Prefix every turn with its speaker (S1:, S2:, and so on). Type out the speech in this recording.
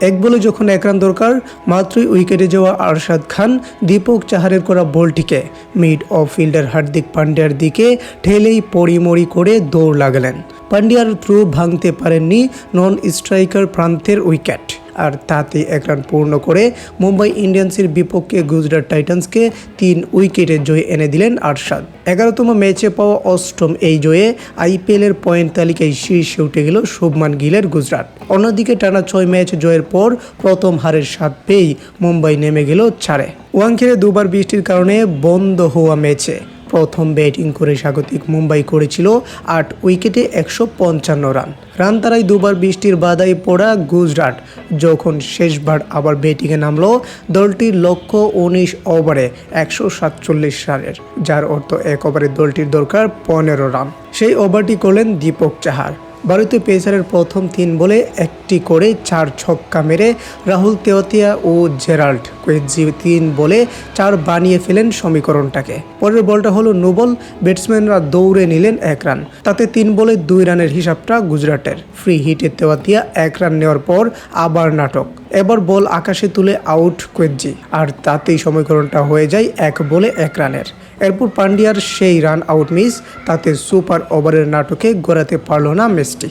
S1: এক বলে যখন এক রান দরকার, মাত্রই উইকেটে যাওয়া আরশাদ খান দীপক চাহারের করা বলটিকে মিড অফ ফিল্ডার হার্দিক পান্ডিয়ার দিকে ঠেলেই পড়িমড়ি করে দৌড় লাগালেন। পান্ডিয়ার থ্রু ভাঙতে পারেননি নন স্ট্রাইকার প্রান্তের উইকেট। আর তাতে এক রান পূর্ণ করে মুম্বাই ইন্ডিয়ান্সের বিপক্ষে গুজরাট টাইটান্সকে তিন উইকেটে জয় এনে দিলেন আরশাদ। এগারোতম ম্যাচে পাওয়া অষ্টম এই জয়ে আইপিএলের পয়েন্ট তালিকায় শীর্ষে উঠে গেল শুভমান গিলের গুজরাট। অন্যদিকে টানা ছয় ম্যাচ জয়ের পর প্রথম হারের স্বাদ পেয়েই মুম্বাই নেমে গেল ছাড়ে। ওয়াংখেড়ে দুবার বৃষ্টির কারণে বন্ধ হওয়া ম্যাচে প্রথম ব্যাটিং করে স্বাগতিক মুম্বাই করেছিল আট উইকেটে একশো পঞ্চান্ন রান। রান তারাই দুবার বৃষ্টির বাধায় পড়া গুজরাট। যখন শেষবার আবার ব্যাটিংয়ে নামলো, দলটির লক্ষ্য উনিশ ওভারে একশো সাতচল্লিশ রানের, যার অর্থ এক ওভারে দলটির দরকার পনেরো রান। সেই ওভারটি করলেন দীপক চাহার। ভারতীয় পেসারের প্রথম তিন বলে একটি করে চার ছক্কা মেরে রাহুল তেওতিয়া ও জেরাল্ড কোয়েজি তিন বলে চার বানিয়ে ফেলেন সমীকরণটাকে। পরের বলটা হলো নোবল ব্যাটসম্যানরা দৌড়ে নিলেন এক রান। তাতে তিন বলে দুই রানের হিসাবটা গুজরাটের। ফ্রি হিটে তেওয়াতিয়া এক রান নেওয়ার পর আবার নাটক। এবার বল আকাশে তুলে আউট কোয়েজি আর তাতেই সমীকরণটা হয়ে যায় এক বলে এক রানের। এরপর পান্ডিয়ার সেই রান আউট মিস তাতে সুপার ওভারের নাটকে গড়াতে পারল না ম্যাচটি